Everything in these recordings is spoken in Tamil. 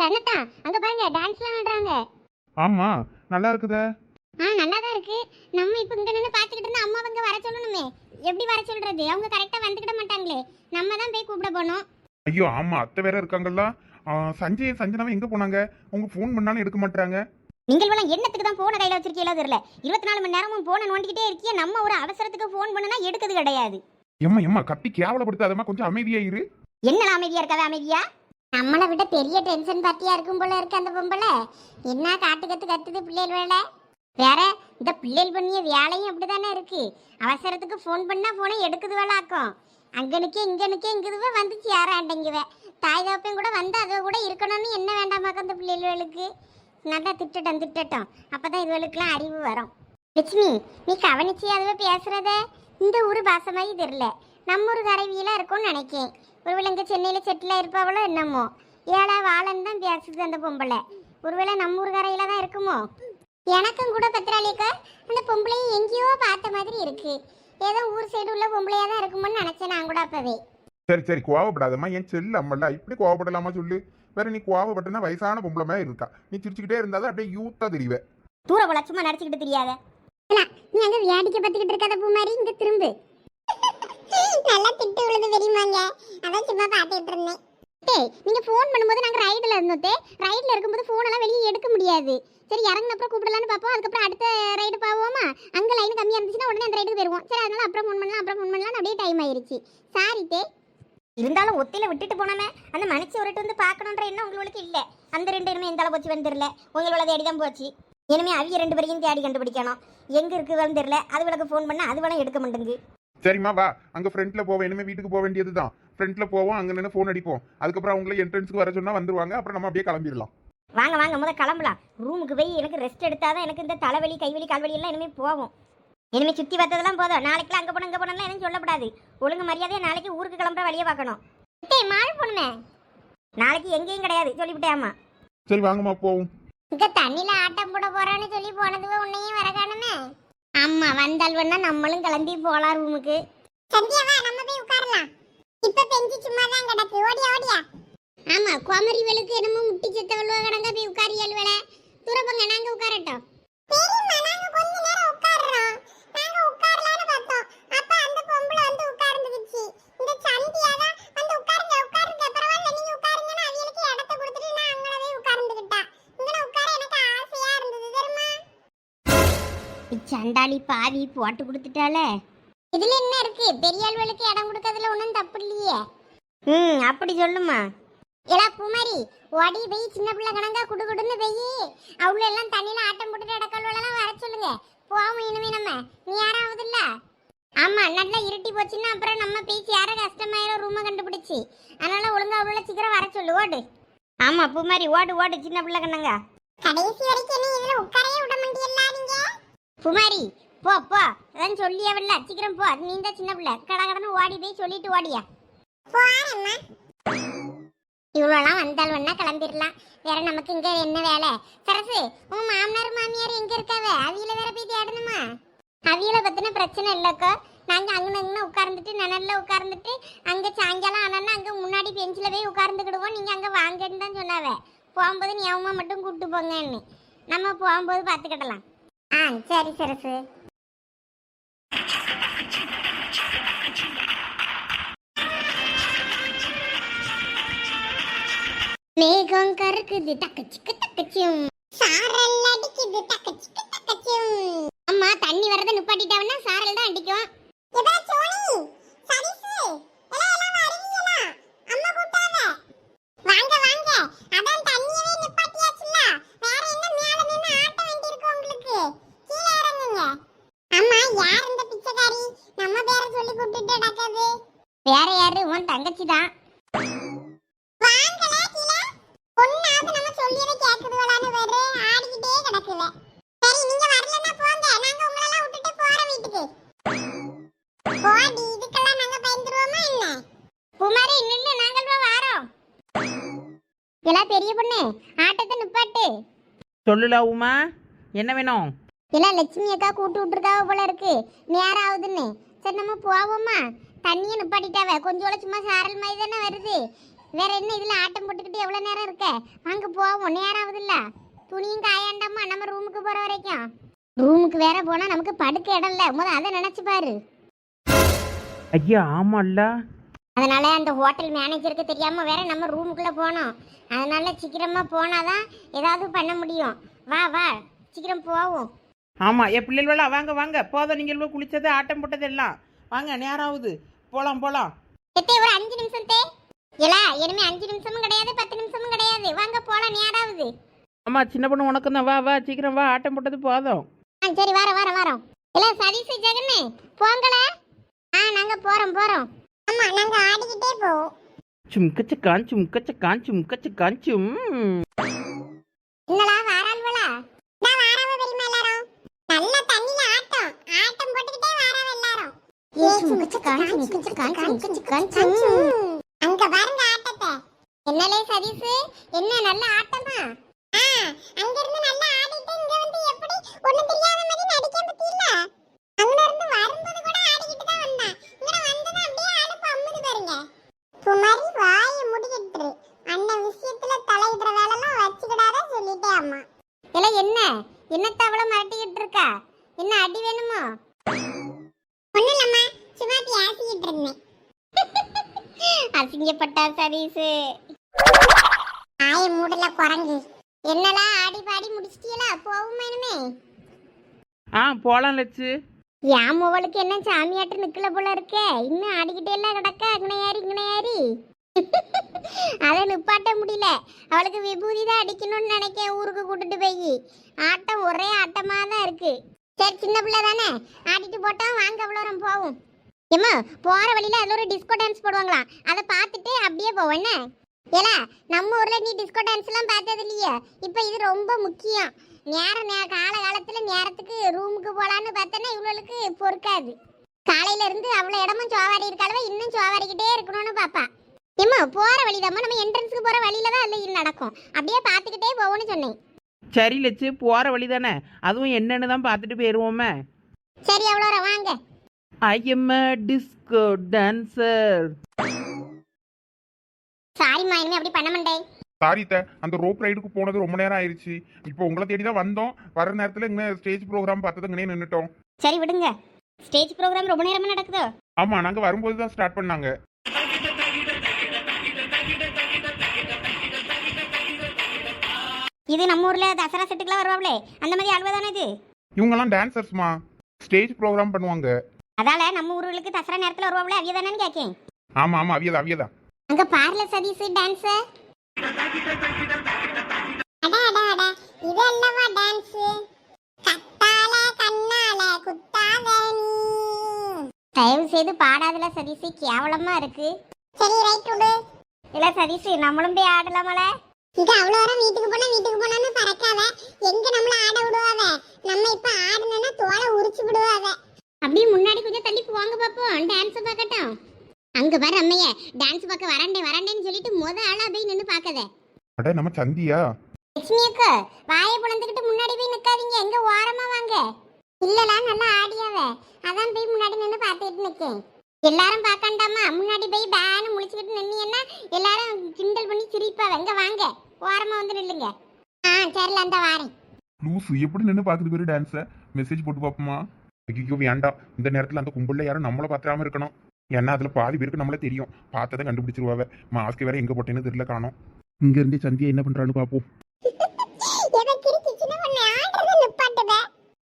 தன்னத்தா அங்க பாருங்க டான்ஸ்லாம் ஆடுறாங்க. ஆமா நல்லா இருக்குதே. ஆ நல்லா தான் இருக்கு. நம்ம இப்போ இங்க நின்று பார்த்துக்கிட்டு இருந்தா அம்மா அவங்க வர சொல்லணுமே. எப்படி வர சொல்றது? அவங்க கரெக்டா வந்துக்கிட மாட்டாங்களே. நம்ம தான் போய் கூப்பிட போனோம் ஐயோ ஆமா அத்தை வேற இருக்காங்கல்ல. ஆ, சஞ்சய் சஞ்சனாவை எங்க போனாங்க? உங்க ஃபோன் பண்ணாலும் எடுக்க மாட்டாங்க நீங்கள் எல்லாம் என்னத்துக்கு தான் போனை கையில வச்சிருக்கீங்களோ தெரியல. இருபத்தி நாலு மணி நேரமும் போனை நோண்டிக்கிட்டே இருக்கிய. நம்ம ஒரு அவசரத்துக்கு ஃபோன் பண்ணுனா எடுக்கிறது கிடையாது. எம்மா எம்மா கத்தி கேவலப்படுத்தாதம்மா. கொஞ்சம் அமைதியா இரு. என்னலாம் அமைதியா இருக்காவே அமைதியா? நம்மளை விட பெரிய டென்ஷன் பார்ட்டியா இருக்கும் போல இருக்கு அந்த பொம்பளை. என்ன காட்டு கத்து கத்துது பிள்ளைகள் வேலை வேற இந்த பிள்ளைகள் பண்ணிய வேலையும் அப்படிதானே இருக்கு. அவசரத்துக்கு ஃபோன் பண்ணா போனை எடுக்குது வேலாக்கும் அங்கனுக்கே இங்கனுக்கே இங்குதுவே யாரும் சேராண்டங்குவே தாய் தகப்பையும் கூட வந்து அது கூட இருக்கணும்னு என்ன வேண்டாமாக்க அந்த பிள்ளைகளுக்கு? நல்லா திட்டட்டும் திட்டட்டும். அப்பதான் இதுகளுக்கெல்லாம் அறிவு வரும். லட்சுமி நீ கவனிச்சு அதுவே பேசுறத? இந்த ஊர் பாசமாயி தெரியல. நம்ம ஊர் கரைவியெல்லாம் இருக்கும்னு நினைக்கேன். ஒருவேளை இங்கே சென்னையில் செட்டில் இருப்பாவளோ என்னமோ? ஏழா வாழன்னு தான் பேசுது அந்த பொம்பளை. ஒருவேளை நம்ம ஊர் கரையில தான் இருக்குமோ? எனக்கும் கூட பத்திராளிக்கா அந்த பொம்பளையும் எங்கேயோ பார்த்த மாதிரி இருக்கு. ஏதோ ஊர் சைடு உள்ள பொம்பளையா தான் இருக்குமோன்னு நினைச்சேன் நான் கூட அப்பவே. சரி சரி கோவப்படாதம்மா. என் செல்லு அம்மல்ல இப்படி கோவப்படலாமா சொல்லு? வேற நீ கோவப்பட்டனா வயசான பொம்பளை மாதிரி இருக்கா. நீ சிரிச்சுக்கிட்டே இருந்தாதான் அப்படியே யூத்தா தெரியுவ தூர போல சும்மா நடிச்சுக்கிட்டு தெரியாத. நீ அங்க வேடிக்கை பார்த்துக்கிட்டு இருக்காத பூ மாதிரி இங்க திரும்பு. நல்லா திட்டு விழுது தெரியுமாங்க? அதான் சும்மா பார்த்துட்டு இருந்தேன். டேய் நீங்க ஃபோன் பண்ணும்போது நாங்க ரைட்ல இருந்தோத்தே ரைட்ல இருக்கும்போது ஃபோன் எல்லாம் வெளியே எடுக்க முடியாது. சரி இறங்கின அப்புறம் கூப்பிடலான்னு பார்ப்போம். அதுக்கப்புறம் அடுத்த ரைடு போவோமா அங்க லைன் கம்மியாக இருந்துச்சுன்னா உடனே அந்த ரைடுக்கு போயிருவோம். சரி அதனால அப்புறம் ஃபோன் பண்ணலாம் அப்புறம் ஃபோன் பண்ணலாம் அப்படியே டைம் ஆயிருச்சு. சாரி தே. இருந்தாலும் ஒத்தையில விட்டுட்டு போனோமே. அந்த மனுச்சி ஒருட்டு வந்து பார்க்கணுன்ற எண்ணம் உங்களுக்கு இல்லை. அந்த ரெண்டு இனிமே எந்தால போச்சு வந்து உங்களோட தேடி தான் போச்சு. இனிமே அவிய ரெண்டு பேரையும் தேடி கண்டுபிடிக்கணும். எங்க இருக்குதுன்னு அது அதுகளுக்கு ஃபோன் பண்ணா அது வேணா எடுக்க மாட்டேங்குது. சரிம்மா வா. அங்க ஃப்ரண்ட்ல போவோம். இனிமே வீட்டுக்கு போக வேண்டியதுதான். ஃப்ரண்ட்ல போவோம் அங்க நின்று ஃபோன் அடிப்போம். அதுக்கப்புறம் அவங்கள என்ட்ரன்ஸ்க்கு வர சொன்னா வந்துருவாங்க. அப்புறம் நம்ம அப்படியே கிளம்பிடலாம். வாங்க வாங்க. முத கிளம்பலாம். ரூமுக்கு போய் எனக்கு ரெஸ்ட் எடுத்தாதான் எனக்கு இந்த தலைவலி கைவலி கால்வலி எல்லாம் இனிமே போகும். இனிமே சுத்தி பார்த்ததெல்லாம் போதும். நாளைக்குலாம் அங்க போன இங்க போனலாம் எதுவும் சொல்லக்கூடாது. ஒழுங்கு மரியாதையா நாளைக்கு ஊருக்கு கிளம்புற வழியை பார்க்கணும். டேய் மால் போணுமே நாளைக்கு எங்கேயும் கிடையாது. சொல்லிவிட்டேம்மா சரி வாங்கம்மா போவோம். இங்க தண்ணில ஆட்டம் போட போறான்னு சொல்லி போனதுவே உன்னையும் வர காணுமே. ஆமா வந்தால் வேணா நம்மளும் கிளம்பி போலாம் ரூமுக்கு. சந்தியாவா நம்ம போய் உட்காரலாம். இப்ப பெஞ்சு சும்மா தான் கிடக்கு. ஓடியா ஓடியா? ஆமா குமரி வெளுக்கு என்னமோ முட்டி செத்த வெளுவ கடங்க போய் உட்காரியல் வேலை துறப்பங்க நாங்க உட்காரட்டும் நாங்க கொஞ்ச நேரம் உட்கார்றோம் நாங்க உட்காரலாம்னு பார்த்தோம் அப்ப அந்த பொம்பளை வந்து உட்கார்ந்துச்சு இந்த சந்தியா தான் வந்து உட்காருங்க உட்காருங்க பரவாயில்ல நீங்க உட்காருங்கன்னு அவங்களுக்கு இடத்த கொடுத்துட்டு நான் அங்கனவே உட்கார்ந்துகிட்டா இங்கன உட்கார எனக்கு ஆசையா இருந்தது தெரியுமா சண்டாளி பாவி போட்டு கொடுத்துட்டாலே இதுல என்ன இருக்கு? பெரிய ஆள்களுக்கு இடம் கொடுக்கறதுல ஒன்றும் தப்பு இல்லையே. ம் அப்படி சொல்லுமா. எலா பூமாரி ஓடி போய் சின்ன பிள்ளை கணங்கா குடு குடுன்னு போய் அவ்வளோ எல்லாம் தண்ணியில ஆட்டம் போட்டுட்டு இடக்கல்வெல்லாம் வர சொல்லுங்க. போவோம் இனிமே நம்ம. நீ யாராவது இல்ல? ஆமா நல்லா இருட்டி போச்சுன்னா அப்புறம் நம்ம பேசி யார கஷ்டமாயிரும்? ரூமை கண்டுபிடிச்சு. அதனால ஒழுங்கா அவ்வளோ சீக்கிரம் வர சொல்லு ஓடு. ஆமா பூமாரி ஓடு ஓடு சின்ன பிள்ளை கண்ணங்க. கடைசி வரைக்கும் என்ன இதுல உட்காரவே விட மாட்டீங்களா நீங்க பூமாரி போ போ. அதான் சொல்லியவல்ல. சீக்கிரம் போ. நீ தான் சின்ன பிள்ளை. கடை கடன்னு ஓடி போய் சொல்லிட்டு ஓடியா. இவ்வளோலாம் வந்தால் வேணா கிளம்பிடலாம். வேற நமக்கு இங்க என்ன வேலை? சரசு உன் மாமனார் மாமியார் எங்க இருக்காவ? அவியில வேற போய் தேடணுமா? அவியில பத்தின பிரச்சனை இல்லக்கோ. நாங்க அங்க அங்கே உட்கார்ந்துட்டு நிழல்ல உட்கார்ந்துட்டு அங்க சாயங்காலம் ஆனா அங்க முன்னாடி பெஞ்சில போய் உட்கார்ந்துக்கிடுவோம். நீங்க அங்க வாங்கன்னு தான் சொன்னாவ. போகும்போது நீ அவமா மட்டும் கூட்டு போங்கன்னு. நம்ம போகும்போது பார்த்துக்கிடலாம். ஆ சரி சரசு மேகம் கருக்குது டக்கச்சிக்கு டக்கச்சியும் சாரல் அடிக்குது டக்கச்சிக்கு டக்கச்சியும் அம்மா தண்ணி வரத நிப்பாட்டிட்டாவன்னா சாரல் தான் அடிக்கும். எதா சோனி சரிசு எல்லாம் எல்லாம் வருவீங்களா அம்மா கூட்டாவ வாங்க வாங்க அதான் தண்ணியவே நிப்பாட்டியாச்சுல வேற என்ன மேல நின்னு ஆட்ட வேண்டியிருக்கு உங்களுக்கு கீழே இறங்குங்க அம்மா யார் இந்த பிச்சைக்காரி நம்ம பேரை சொல்லி கூப்பிட்டுட்டு நடக்குது வேற யாரு உன் தங்கச்சி தான் வாங்கல கீழே பொண்ணாவது நம்ம சொல்லியதை கேக்குதுவளான்னு வேற ஆடிக்கிட்டே கிடக்குல சரி நீங்க வரலன்னா போங்க நாங்க உங்களெல்லாம் விட்டுட்டு போறோம் வீட்டுக்கு போடி இதுக்கெல்லாம் நாங்க பயந்துருவோமா என்ன குமாரி நில்லு நாங்கள் வாரோம் எல்லாம் பெரிய பொண்ணு? ஆட்டத்தை நிப்பாட்டு. சொல்லுல உமா என்ன வேணும்? எல்லாம் லட்சுமி அக்கா கூட்டு விட்டுருக்காவ போல இருக்கு. நேரம் ஆகுதுன்னு. சரி நம்ம போவோமா? தண்ணியை நிப்பாட்டிட்டாவ. கொஞ்சோட சும்மா சாரல் மாதிரி தானே வருது. வேற என்ன இதுல ஆட்டம் போட்டுக்கிட்டு எவ்வளவு நேரம் இருக்க? வாங்க போவோம். நேரம் ஆகுதுல்ல. துணியும் காயாண்டாமா? நம்ம ரூமுக்கு போற வரைக்கும். ரூமுக்கு வேற போனா நமக்கு படுக்க இடம் இல்ல. முத அதை நினைச்சு பாரு. ஐயா ஆமால்ல. அதனால அந்த ஹோட்டல் மேனேஜருக்கு தெரியாம வேற நம்ம ரூமுக்குள்ள போனோம். அதனால சீக்கிரமா போனாதான் ஏதாவது பண்ண முடியும். வா வா சீக்கிரம் போவோம். ஆமாம் என் பிள்ளைகளா வாங்க வாங்க. போதும் நீங்கள் குளிச்சது ஆட்டம் போட்டது எல்லாம். வாங்க நேரம் ஆகுது போகலாம் போகலாம் எத்தே ஒரு அஞ்சு நிமிஷம் தே. இல்ல இனிமே அஞ்சு நிமிஷமும் கிடையாது பத்து நிமிஷமும் கிடையாது. வாங்க போலாம் நேராவது. ஆமாம் சின்ன பொண்ணு உனக்கு தான். வா வா சீக்கிரம் வா. ஆட்டம் போட்டது போதும். ஆ சரி வர வர வரோம். இல்ல சதீஷ் ஜெகன்னு போங்கள. ஆ நாங்க போறோம் போறோம். ஆமா நாங்க ஆடிக்கிட்டே போவோம். சும்கச்சு காஞ்சும் கச்சு காஞ்சும் கச்சு காஞ்சும் என்னடா வாரால்வலா நான் வாராவ பெரியமா எல்லாரும். நல்ல தண்ணில ஆட்டம். ஆட்டம் போட்டுக்கிட்டே வாராவ எல்லாரும். அங்க பாருங்க ஆட்டத்தை. என்னலே சதீஷ்? என்ன நல்ல ஆட்டமா? அங்க இருந்து என்னத்த அவள மிரட்டிக்கிட்டு இருக்கா? என்ன அடி வேணுமோ? ஒண்ணும் இல்லம்மா சும்மா பேசிக்கிட்டு இருந்தேன். அசிங்கப்பட்டா சதீஷ் ஆய மூடல குரங்கு. என்னலாம் ஆடி பாடி முடிச்சிட்டீங்களா போகுமா இனிமே? ஆ போகலாம் லட்சு. என் முவளுக்கு என்ன சாமியாட்டு நிக்கல போல இருக்கே? இன்னும் ஆடிக்கிட்டே எல்லாம் கிடக்க? அங்கனையாரி இங்கனையாரி அதை நிப்பாட்ட முடியல. அவளுக்கு விபூதி தான் அடிக்கணும்னு நினைக்க ஊருக்கு கூட்டிட்டு போய். ஆட்டம் ஒரே ஆட்டமாக தான் இருக்கு. சரி சின்ன பிள்ளை தானே? ஆடிட்டு போட்டோம் வாங்க அவ்வளோ போவோம். ஏமா போகிற வழியில் அதில் ஒரு டிஸ்கோ டான்ஸ் போடுவாங்களாம். அதை பார்த்துட்டு அப்படியே போவோம் என்ன? ஏலா நம்ம ஊரில் நீ டிஸ்கோ டான்ஸ்லாம் பார்த்தது இல்லையே? இப்போ இது ரொம்ப முக்கியம். நேரம் நே- கால காலத்தில் நேரத்துக்கு ரூமுக்கு போகலான்னு பார்த்தேன்னா இவளுக்கு பொறுக்காது. காலையிலேருந்து அவ்வளோ இடமும் சோவாரி இருக்காளவ இன்னும் சோவாரிக்கிட்டே இருக்கணும்னு பாப்பா. ஏம்மா போற வழிதாம்மா. நம்ம என்ட்ரன்ஸ்க்கு போற வழியில தான் அது நடக்கும். அப்படியே பார்த்துக்கிட்டே போவோம்னு சொன்னேன். சரி லட்சு போகிற வழி தானே அதுவும் என்னன்னு தான் பார்த்துட்டு போயிடுவோமே சரி அவ்வளோ வாங்க. I am a disco dancer சாரிம்மா இனிமே அப்படி பண்ண மாட்டேன். சாரி த அந்த ரோப் ரைடுக்கு போனது ரொம்ப நேரம் ஆயிடுச்சு இப்போ உங்களை தேடி தான் வந்தோம். வர நேரத்தில் இங்கே ஸ்டேஜ் ப்ரோக்ராம் பார்த்தது இங்கே நின்றுட்டோம் சரி விடுங்க. ஸ்டேஜ் ப்ரோக்ராம் ரொம்ப நேரமா நடக்குதோ? ஆமாம் நாங்கள் வரும்போது தான் ஸ்டார்ட் பண்ணாங்க. இது நம்ம ஊர்ல தசரா செட்டுக்குலாம் வருவாங்களே அந்த மாதிரி ஆளுவ தானே இது? இவங்கெல்லாம் டான்சர்ஸ்மா ஸ்டேஜ் ப்ரோக்ராம் பண்ணுவாங்க. அதால நம்ம ஊர்களுக்கு தசரா நேரத்துல வருவாங்களே அவிய தானேன்னு கேட்கேன் ஆமாம் ஆமாம் அவியதா அவியதா அங்க பார்ல சதீஸ் டான்ஸ் அட அட அட. இது அல்லவா டான்ஸ் கத்தால கண்ணால குத்தாத நீ. தயவு செய்து பாடாதல சதீஸ் கேவலமா இருக்கு. சரி ரைட் விடு இல்ல சதீஸ் நம்மளும் போய் ஆடலாமல? இங்க அவ்வளவு வர வீட்டுக்கு போனா வீட்டுக்கு போனான்னு பறக்காத. எங்க நம்மள ஆட விடுவாவ? நம்ம இப்ப ஆடணும்னா தோலை உரிச்சு விடுவாவ? அப்படியே முன்னாடி கொஞ்சம் தள்ளி போங்க பாப்போம். டான்ஸ் பார்க்கட்டும். அங்க பாரு அம்மைய டான்ஸ் பார்க்க வரண்டே வரண்டேன்னு சொல்லிட்டு முத ஆளா போய் நின்னு பாக்கதே அட நம்ம சந்தியா? லட்சுமி அக்கா வாயை புலந்துக்கிட்டு முன்னாடி போய் நிக்காதீங்க. எங்க ஓரமா வாங்க. இல்லல நல்லா ஆடியாவ. அதான் போய் முன்னாடி நின்னு பார்த்துட்டு நிக்கேன். எல்லாரும் பார்க்கண்டாமா? முன்னாடி போய் பேனு முழிச்சுக்கிட்டு நின்னீங்கன்னா எல்லாரும் கிண்டல் பண்ணி சிரிப்பாவ. எங்க வாங்க. ஓரமா வந்து நில்லுங்க. ஆ சரில அந்த வாரேன். லூசு எப்படி நின்று பார்க்குது பேர் டான்ஸை மெசேஜ் போட்டு பார்ப்போமா ஐயோ வேண்டாம். இந்த நேரத்தில் அந்த கும்பலில் யாரும் நம்மளை பார்த்துடாம இருக்கணும். ஏன்னா அதில் பாதி பேருக்கு நம்மளே தெரியும். பார்த்ததை கண்டுபிடிச்சிருவாவ. மாஸ்க் வேற எங்கே போட்டேன்னு தெரியல காணோம். இங்கேருந்து சந்தியா என்ன பண்ணுறான்னு பார்ப்போம்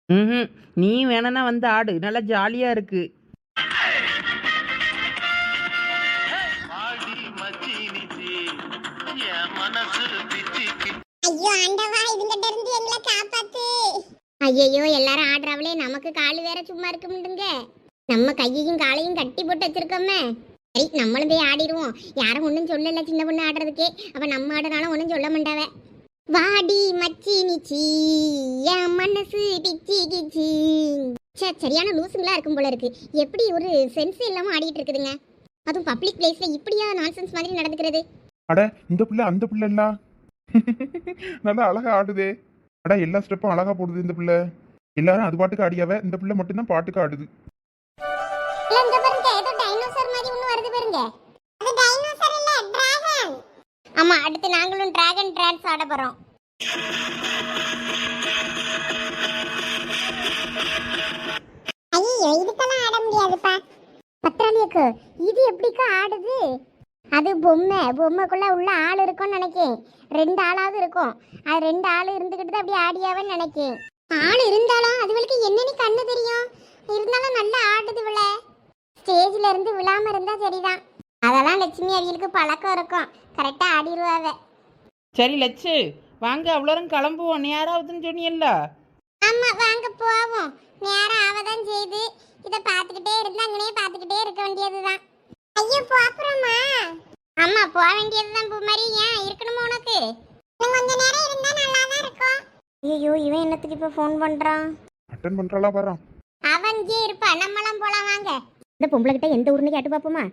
ம் நீ வேணும்னா வந்து ஆடு. நல்லா ஜாலியாக இருக்கு. ஆண்டவா இதுங்கிட்ட இருந்து எங்களை காப்பாத்து. ஐயோ எல்லாரும் ஆடுறாவளே நமக்கு கால் வேற சும்மா இருக்க முடியுங்க நம்ம கையையும் காலையும் கட்டி போட்டு வச்சிருக்கோமே. சரி நம்மளும் போய் ஆடிடுவோம். யாரும் ஒன்றும் சொல்லல சின்ன பொண்ணு ஆடுறதுக்கே. அப்ப நம்ம ஆடுனாலும் ஒன்றும் சொல்ல மாட்டாவ. வாடி மச்சி நிச்சி என் மனசு பிச்சி கிச்சி. ச்சே சரியான லூசுங்களா இருக்கும் போல இருக்கு. எப்படி ஒரு சென்ஸ் இல்லாம ஆடிட்டு இருக்குதுங்க. அதுவும் பப்ளிக் பிளேஸ்ல இப்படியா நான்சென்ஸ் மாதிரி நடந்துக்கிறது? அட இந்த பிள்ளை அந்த பிள்ளை இல்ல. நல்லா அழகா ஆடுதே. அடா எல்லா ஸ்டெப்பும் அழகா போடுது இந்த பிள்ளை. எல்லாரும் அது பாட்டுக்கு ஆடியாவ? இந்த பிள்ளை மட்டும்தான் பாட்டுக்கு ஆடுது. ஏதோ டைனோசர் மாதிரி ஒண்ணு வருது பாருங்க. அது டைனோசர் இல்ல டிராகன் ஆமா அடுத்து நாங்களும் டிராகன் டான்ஸ் ஆட போறோம். ஐயோ இதுக்கெல்லாம் ஆட முடியாதுப்பா. பத்திராளியக்கு இது எப்படிக்கா ஆடுது? அது பொம்மை. பொம்மைக்குள்ள உள்ள ஆள் இருக்கும்னு நினைக்கேன். ரெண்டு ஆளாவது இருக்கும். அது ரெண்டு ஆள் இருந்துகிட்டு தான் அப்படி ஆடியாவன்னு நினைக்கேன். ஆள் இருந்தாலும் அதுவளுக்கு என்னன்னு கண்ணு தெரியும். இருந்தாலும் நல்லா ஆடுது விழ ஸ்டேஜ்ல இருந்து விழாம இருந்தா சரிதான். அதெல்லாம் லட்சுமி அவியலுக்கு பழக்கம் இருக்கும். கரெக்டா ஆடிடுவாவ சரி லட்சு. வாங்க அவ்வளோரும் கிளம்புவோம். நேராகுதுன்னு சொன்னியல்ல ஆமா வாங்க போவோம். நேரம் ஆவதான் செய்து. இத பாத்துக்கிட்டே இருந்தா அங்கனே பாத்துக்கிட்டே இருக்க வேண்டியதுதான். ஐயோ போப்புறோமா ஆமா போக வேண்டியதுதான் பூமாரி ஏன்? இருக்கணுமா உனக்கு? கொஞ்ச நேரம் இருந்தா நல்லா தான் இருக்கும். ஐயோ இவன் என்னத்துக்கு இப்ப ஃபோன் பண்றான்? அட்டன் பண்றாளா பாறான் அவன் இங்கே இருப்பா. நம்மளாம் போலாம் வாங்க. இந்த பொம்பளை கிட்ட எந்த ஊர்னு கேட்டு பார்ப்போமா?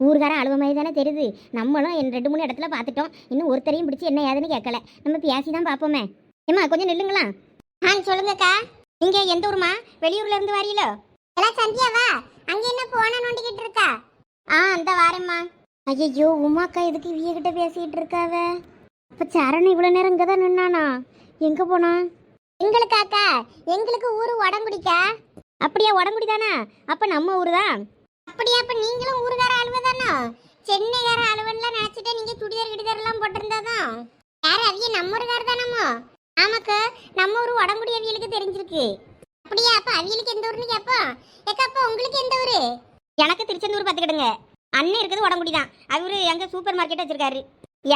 ஊர்கார அழுவ மாதிரி தானே தெரியுது. நம்மளும் என் ரெண்டு மூணு இடத்துல பார்த்துட்டோம். இன்னும் ஒருத்தரையும் பிடிச்சி என்ன ஏதுன்னு கேட்கல. நம்ம பேசி தான் பார்ப்போமே. ஏம்மா கொஞ்சம் நில்லுங்களா ஆ சொல்லுங்கக்கா. நீங்க எந்த ஊருமா வெளியூர்ல இருந்து வரீங்களோ? எல்லாம் சந்தியாவா? அங்க என்ன போன நோண்டிக்கிட்டு இருக்கா? ஆ அந்த வாரேம்மா. ஐயோ உமாக்கா எதுக்கு இவிய கிட்ட பேசிட்டு இருக்காவ? அப்ப சரண் இவ்வளவு நேரம் இங்கதான் நின்னானா? எங்க போனா? எங்களுக்காக்கா எங்களுக்கு ஊரு உடங்குடிக்கா அப்படியா உடம்புடி தானா அப்ப நம்ம ஊரு தான் அப்படியா அப்ப நீங்களும் ஊருக்கார அலுவதானோ சென்னைக்கார அலுவன்லாம் நினைச்சிட்டு நீங்க சுடிதார் கிடிதார் எல்லாம் போட்டிருந்தாதான் யாரு அவிய நம்ம ஊருக்கார தானமோ ஆமாக்கா நம்ம ஊரு உடம்புடி அவியலுக்கு தெரிஞ்சிருக்கு. அப்படியா அப்ப அவியலுக்கு எந்த ஊருன்னு கேப்போம்? ஏக்கா அப்ப உங்களுக்கு எந்த ஊரு? எனக்கு திருச்செந்தூர் பாத்துக்கிடுங்க. அண்ணன் இருக்குது உடம்புடி தான் அவரு எங்க சூப்பர் மார்க்கெட் வச்சிருக்காரு.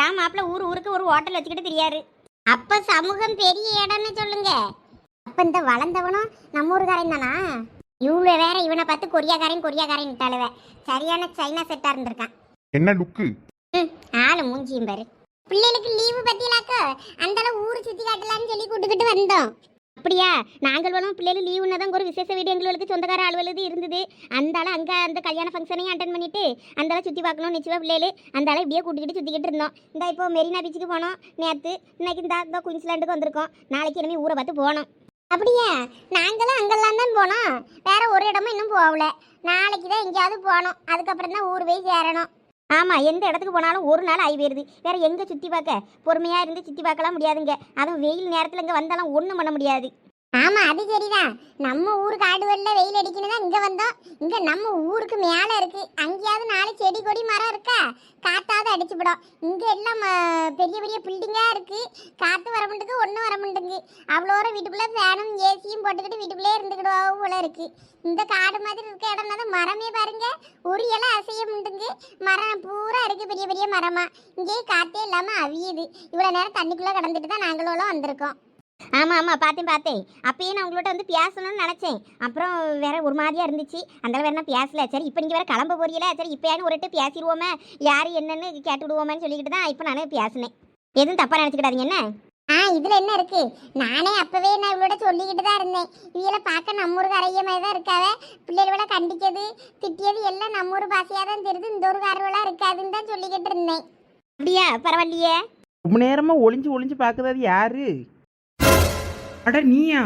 என் மாப்பிள்ள ஊர் ஊருக்கு ஒரு ஹோட்டல் வச்சுக்கிட்டு தெரியாரு. அப்ப சமூகம் பெரிய இடம்னு சொல்லுங்க. அப்ப இந்த வளர்ந்தவனும் நம்ம ஊருக்காரன் தானா? இவ்வளவு வேற இவனை பார்த்து கொரியாக்காரன் கொரியாக்காரன் விட்டாளுவ சரியான சைனா செட்டா இருந்திருக்கான். என்ன லுக்கு? ஆளு மூஞ்சியும் பாரு. பிள்ளைகளுக்கு லீவு பத்தியலாக்கோ அந்த ஊரு சுத்தி காட்டலாம்னு சொல்லி கூட்டுக்கிட்டு வந்தோம். அப்படியா? நாங்கள் வேணும் பிள்ளைகள் லீவுன்னா தான் ஒரு விசேஷ வீடு எங்களுக்கு சொந்தக்கார அலுவலது இருந்தது. அந்த அங்கே அந்த கல்யாண ஃபங்க்ஷனையும் அட்டன் பண்ணிட்டு அந்த சுற்றி பார்க்கணும் நிச்சயமா பிள்ளைகள். அந்த இப்படியே கூட்டிக்கிட்டு சுற்றிக்கிட்டு இருந்தோம். இந்த இப்போ மெரினா பீச்சுக்கு போனோம். நேற்று இன்னைக்கு இந்த இந்த குயின்ஸ்லாண்டுக்கு வந்திருக்கோம். நாளைக்கு இனிமேல் ஊரை பார்த்து போகணும். அப்படியா? நாங்களும் அங்கெல்லாம் தான் போனோம். வேற ஒரு இடமும் இன்னும் போகல. நாளைக்கு தான் எங்கேயாவது போகணும். அதுக்கப்புறம் தான் ஊர் போய் சேரணும். ஆமாம் எந்த இடத்துக்கு போனாலும் ஒரு நாள் ஆகி போயிருது. வேறு எங்கே சுற்றி பார்க்க? பொறுமையாக இருந்து சுற்றி பார்க்கலாம் முடியாதுங்க. அதுவும் வெயில் நேரத்தில் இங்கே வந்தாலும் ஒன்றும் பண்ண முடியாது. ஆமா அது சரிதான். நம்ம ஊர் காடு வெள்ள வெயில் அடிக்கணும் இங்க வந்தோம். இங்க நம்ம ஊருக்கு மேல இருக்கு. அங்கேயாவது நாலு செடி கொடி மரம் இருக்கா? காத்தாவது அடிச்சுப்படும் இங்க எல்லாம் ம பெரிய பெரிய பில்டிங்கா இருக்கு. காத்து வர முடியுது ஒன்றும் வர மாட்டேங்குது அவ்வளோ வீட்டுக்குள்ள ஃபேனும் ஏசியும் போட்டுக்கிட்டு வீட்டுக்குள்ளே இருந்துக்கிடுவோம் போல இருக்கு. இந்த காடு மாதிரி இருக்க இடம்னா தான். மரமே பாருங்க. ஒரு இலை அசைய முண்டுங்க மரம் பூரா இருக்கு. பெரிய பெரிய மரமா. இங்கேயே காத்தே இல்லாம அவியுது. இவ்வளவு நேரம் தண்ணிக்குள்ள கடந்துட்டு தான் நாங்களும் வந்திருக்கோம். ஆமாம் ஆமாம் பார்த்தேன் பார்த்தேன் அப்பயே நான் உங்கள்கிட்ட வந்து பேசணும்னு நினச்சேன். அப்புறம் வேற ஒரு மாதிரியா இருந்துச்சு. அந்த வேற நான் பேசல. சரி இப்போ நீங்கள் வேற கிளம்ப போறீங்களா சரி இப்போயானு ஒரு வாட்டி பேசிடுவோமே. யார் என்னன்னு கேட்டுவிடுவோமேன்னு சொல்லிக்கிட்டு தான் இப்போ நான் பேசினேன். எதுவும் தப்பாக நினச்சிக்கிடாதீங்க என்ன? ஆ இதுல என்ன இருக்கு? நானே அப்பவே நான் இவளோட சொல்லிக்கிட்டு தான் இருந்தேன். இவளை பார்க்க நம்ம ஊருக்கு அறைய மாதிரி தான் இருக்காவ. பிள்ளைகளோட கண்டிக்கிறது திட்டியது எல்லாம் நம்ம ஊர் பாசையா தான் தெரியுது. இந்த ஊருக்கு அறுவலா இருக்காதுன்னு தான் சொல்லிக்கிட்டு இருந்தேன். அப்படியா? பரவாயில்லையே. ரொம்ப நேரமாக ஒளிஞ்சு ஒளிஞ்சு பார்க்குறது யாரு? அட நீயா